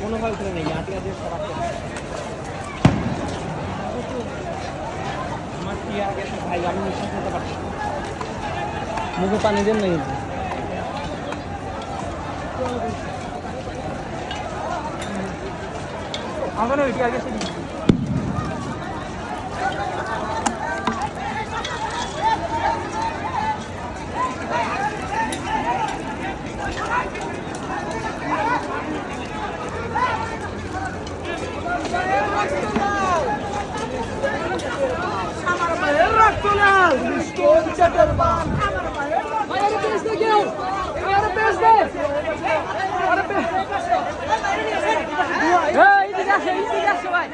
কোনোভাবে তুলে নেই আটকে দিয়ে সরাতে আমার কি আমি নিঃশ্বাস নিতে পারছি। মুখে পানি দেন না কিন্তু আমার ওই আগে সে ভাই পানি রাতে রান পানি রাতে রান পানি রাতে রান ভাই একটু খারাপ লাগবে একটু খারাপ লাগবে ভাই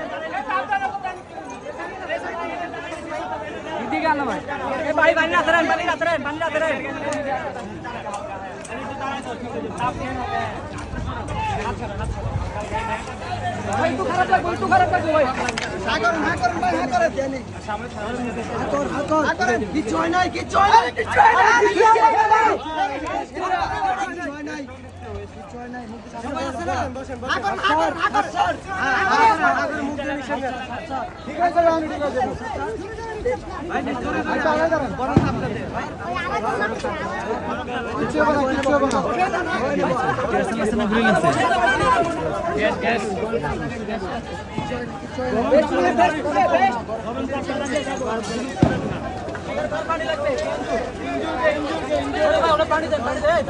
কিচ্ছু হয় নাই কিচ্ছু হয় নাই কিচ্ছু হয় নাই কিচ্ছু হয় নাই ঠিক আছে আমি ঠিক আছে ভাই আচ্ছা আগে দাঁড়ান বরং আপনাদের কিচ্ছু হবে না কিচ্ছু হবে না পানি লাগবে পানি দেন পানি দেন